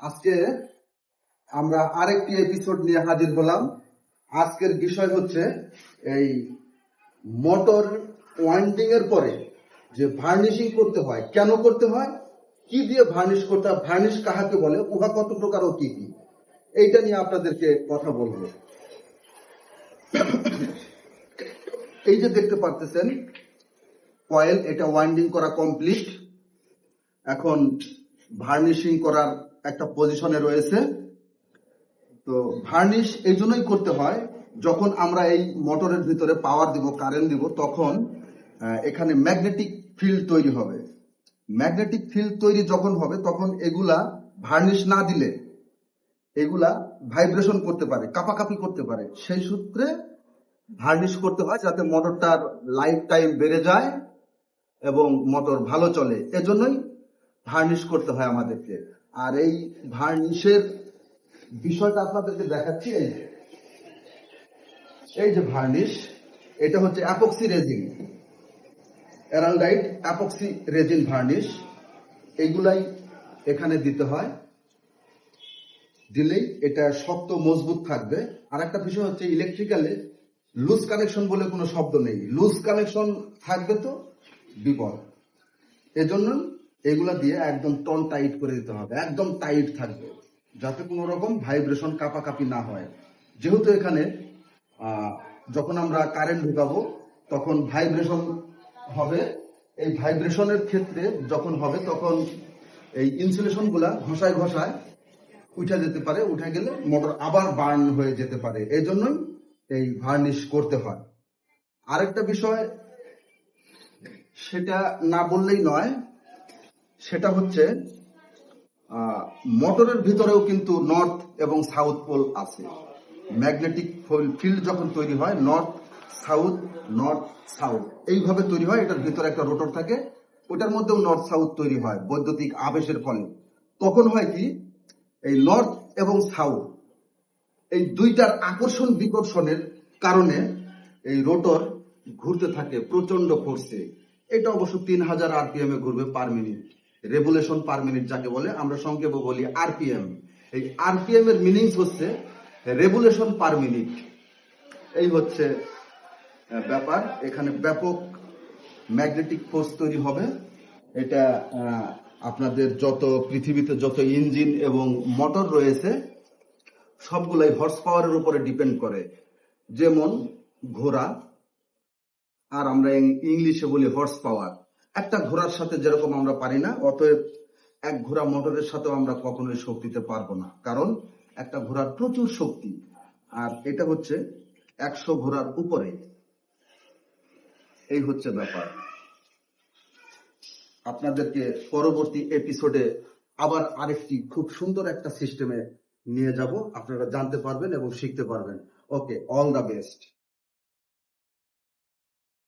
আজকে আমরা আরেকটি এপিসোড নিয়ে হাজির হলাম। আজকের বিষয় হচ্ছে এই মোটর ওয়াইন্ডিং এর পরে যে ভার্নিশিং করতে হয়, কেন করতে হয়, কি দিয়ে ভার্নিশ করতে হয় ভার্নিশ কাহাকে বলে, উহা কত প্রকার ও কি কি, এইটা নিয়ে আপনাদেরকে কথা বলব। এই যে দেখতে পারতেছেন কয়েল এটা ওয়াইন্ডিং করা কমপ্লিট এখন ভার্নিশিং করার একটা পজিশনে রয়েছে। তো ভার্নিশ এই জন্যই করতে হয়, যখন আমরা এই মোটরের ভিতরে পাওয়ার দিব কারেন্ট দিব, তখন এখানে ম্যাগনেটিক ফিল্ড তৈরি হবে। ম্যাগনেটিক ফিল্ড তৈরি যখন হবে, তখন এগুলা ভার্নিশ না দিলে, এগুলা ভাইব্রেশন করতে পারে, কাপাকাপি করতে পারে। সেই সূত্রে ভার্নিশ করতে হয়, যাতে মোটরটার লাইফ টাইম বেড়ে যায় এবং মোটর ভালো চলে। এজন্যই ভার্নিশ করতে হয় আমাদেরকে আর এই ভার্নিশের বিষয়টা আপনাদেরকে দেখাচ্ছি এই যে এই যে ভার্নিশ এটা হচ্ছে epoxy resin araldite epoxy resin varnish এইগুলাই এখানে দিতে হয় দিলেই এটা শক্ত মজবুত থাকবে আর একটা বিষয় হচ্ছে ইলেকট্রিক্যালে লুজ কানেকশন বলে কোনো শব্দ নেই লুজ কানেকশন থাকবে তো বিপদ এজন্য এগুলা দিয়ে একদম টন টাইট করে দিতে হবে, একদম টাইট থাকবে, যাতে কোনো রকম ভাইব্রেশন কাপাকাপি না হয়। যেহেতু এখানে যখন আমরা কারেন্ট ঢুকাবো, তখন ভাইব্রেশন হবে। এই ভাইব্রেশনের ক্ষেত্রে যখন হবে, তখন এই ইনসুলেশনগুলা ঘষায় ঘষায় উঠে যেতে পারে, উঠে গেলে মোটর আবার বার্ন হয়ে যেতে পারে। এই জন্যই এই ভার্নিশ করতে হয়। আরেকটা বিষয়, সেটা না বললেই নয় সেটা হচ্ছে মোটরের ভিতরেও কিন্তু নর্থ এবং সাউথ পোল আছে। ম্যাগনেটিক ফিল্ড যখন তৈরি হয় নর্থ সাউথ নর্থ সাউথ এইভাবে তৈরি হয়, এটার ভিতরে একটা রোটর থাকে, ওটার মধ্যেও নর্থ সাউথ তৈরি হয় বৈদ্যুতিক আবেশের ফলে। তখন হয় কি, এই নর্থ এবং সাউথ এই দুইটার আকর্ষণ বিকর্ষণের কারণে এই রোটর ঘুরতে থাকে প্রচণ্ড ফোর্সে এটা অবশ্য তিন হাজার আরপিএম এ ঘুরবে per minute regulation per minute যাকে বলে, আমরা সংক্ষেপে বলি আরপিএম। এই আরপিএম এর মিনিংস হচ্ছে রেভুলেশন পার মিনিট। এই হচ্ছে ব্যাপার। এখানে ব্যাপক ম্যাগনেটিক ফোর্স তৈরি হবে। এটা আপনাদের যত পৃথিবীতে যত ইঞ্জিন এবং মোটর রয়েছে, সবগুলাই হর্স পাওয়ারের উপরে ডিপেন্ড করে। যেমন ঘোড়া, আর আমরা ইংলিশে বলি হর্স পাওয়ার একটা ঘোড়ার সাথে যেরকম আমরা পারি না, অতএব এক ঘোড়া মোটরের সাথেও আমরা কখনোই শক্তি দিতে পারব না। কারণ একটা ঘোড়ার প্রচুর শক্তি, আর এটা হচ্ছে একশো ঘোড়ার উপরে। এই হচ্ছে ব্যাপার। আপনাদেরকে পরবর্তী এপিসোডে আবার আরেকটি খুব সুন্দর একটা সিস্টেমে নিয়ে যাব। আপনারা জানতে পারবেন এবং শিখতে পারবেন। Okay all the best